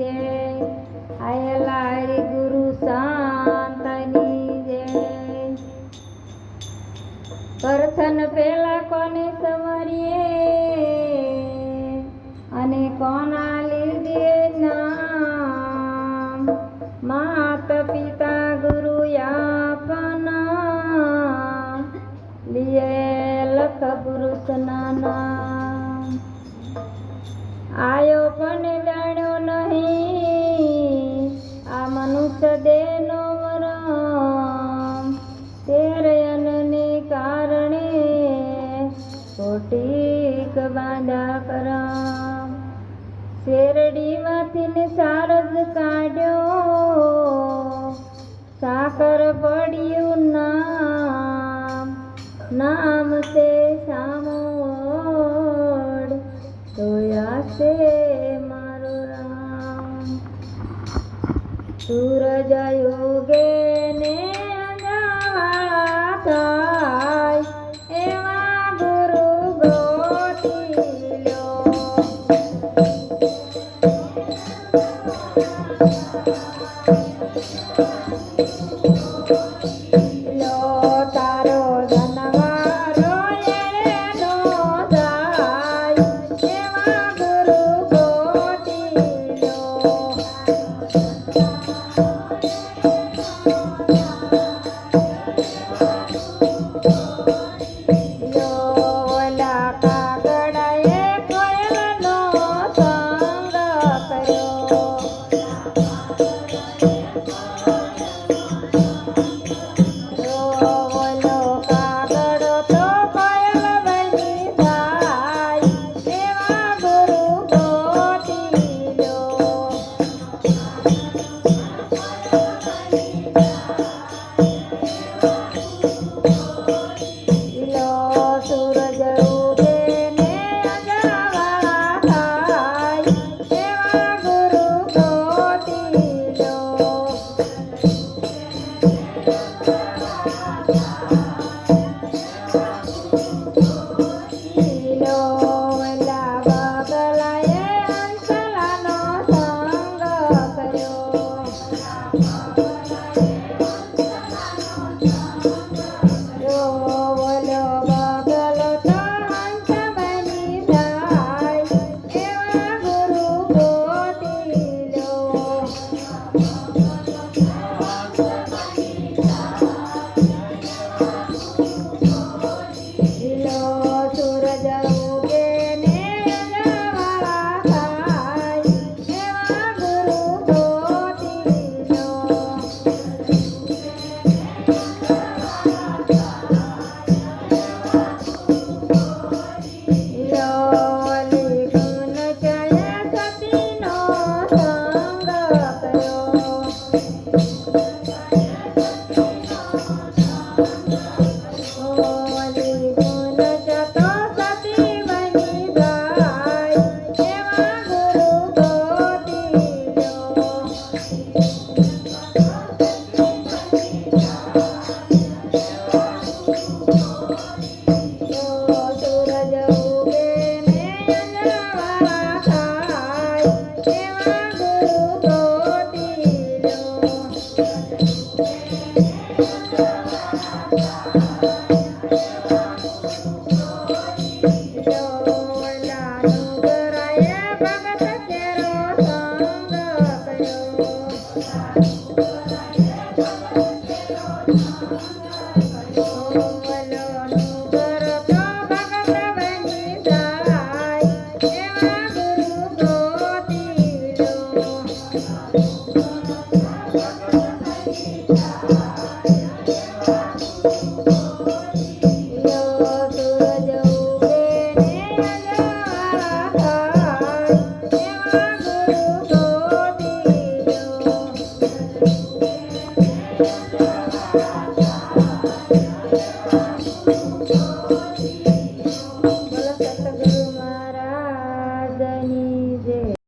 જય આયેલા કોને સમરીએ અને કોના લીધે નામ માત પિતા ગુરુ આપના લીએ લખ પુરુષના નામ. આયો પણ તેમાંથી સારદ કાઢ્યો. સાકર પડ્યું નામ નામ તે સામોડ જોયા છે મારો રામ. સૂરજ યોગે ને અંધાવાળા થાય, એવા ગુરુ ગોતી લો なんだ。ろう Yeah.